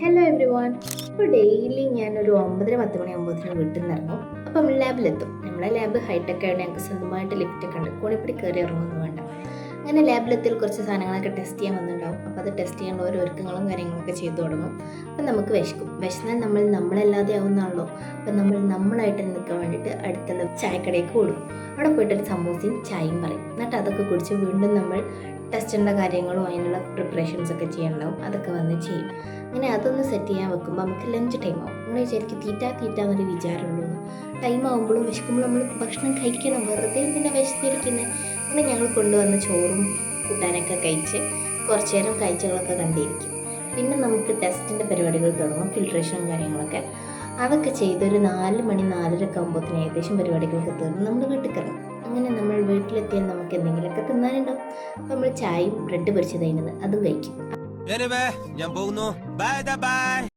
Hello everyone ഇപ്പോൾ daily ഒരു ഒമ്പതര പത്ത് മണി ഒമ്പതിന് വീട്ടിൽ നിന്ന് ഇറങ്ങും. അപ്പം ലാബിലെത്തും നമ്മളെ ലാബ് ഹൈടെക് ആയിട്ട് ഞങ്ങൾക്ക് സ്വന്തമായിട്ട് ലിഫ്റ്റൊക്കെ ഉണ്ട്. കോണിപ്പടി കയറി ഇറങ്ങുമെന്ന് വേണ്ട. അങ്ങനെ ലാബിലെത്തിൽ കുറച്ച് സാധനങ്ങളൊക്കെ ടെസ്റ്റ് ചെയ്യാൻ വന്നിട്ടുണ്ടാവും. അപ്പോൾ അത് ടെസ്റ്റ് ചെയ്യാനുള്ള ഓരോ ഒരുക്കങ്ങളും കാര്യങ്ങളൊക്കെ ചെയ്തു തുടങ്ങും. അപ്പം നമുക്ക് വിശക്കും. വിശന്നാൽ നമ്മൾ നമ്മളല്ലാതെ ആവുന്നതാണല്ലോ. അപ്പം നമ്മൾ നമ്മളായിട്ട് നിൽക്കാൻ വേണ്ടിയിട്ട് അടുത്തുള്ള ചായക്കടയ്ക്ക് ഓടും. അവിടെ പോയിട്ടൊരു സമൂസയും ചായയും പറയും. എന്നിട്ട് അതൊക്കെ കുടിച്ച് വീണ്ടും നമ്മൾ ടെസ്റ്റിന്റെ കാര്യങ്ങളും അതിനുള്ള പ്രിപ്പറേഷൻസ് ഒക്കെ ചെയ്യാനുണ്ടാവും. അതൊക്കെ വന്ന് ചെയ്യും. അങ്ങനെ അതൊന്ന് സെറ്റ് ചെയ്യാൻ വെക്കുമ്പോൾ നമുക്ക് ലഞ്ച് ടൈം ആവും. നമ്മൾ വിചാരിക്കും തീറ്റ തീറ്റ എന്നൊരു വിചാരമുള്ളൂ. ടൈം ആകുമ്പോഴും വിശക്കുമ്പോൾ നമ്മൾ ഭക്ഷണം കഴിക്കണം. വെറുതെ പിന്നെ വിശന്നിരിക്കുന്നത് അങ്ങനെ ഞങ്ങൾ കൊണ്ടുവന്ന ചോറും കൂട്ടാനൊക്കെ കഴിച്ച് കുറച്ച് നേരം കാഴ്ചകളൊക്കെ കണ്ടിരിക്കും. പിന്നെ നമുക്ക് ടെസ്റ്റിന്റെ പരിപാടികൾ തുടങ്ങും ഫിൽട്രേഷനും കാര്യങ്ങളൊക്കെ. അതൊക്കെ ചെയ്തൊരു നാല് മണി നാലരക്കെ ആകുമ്പോഴത്തേന് ഏകദേശം പരിപാടികളൊക്കെ തീർന്ന് നമ്മൾ വീട്ടിൽ കയറണം അങ്ങനെ നമ്മൾ വീട്ടിലെത്തിയാൽ നമുക്ക് എന്തെങ്കിലുമൊക്കെ തിന്നാനുണ്ടാവും. നമ്മൾ ചായയും ബ്രെഡ് പൊരിച്ചത് അതിനത് അതും കഴിക്കും. ഞാൻ പോകുന്നു. Bye bye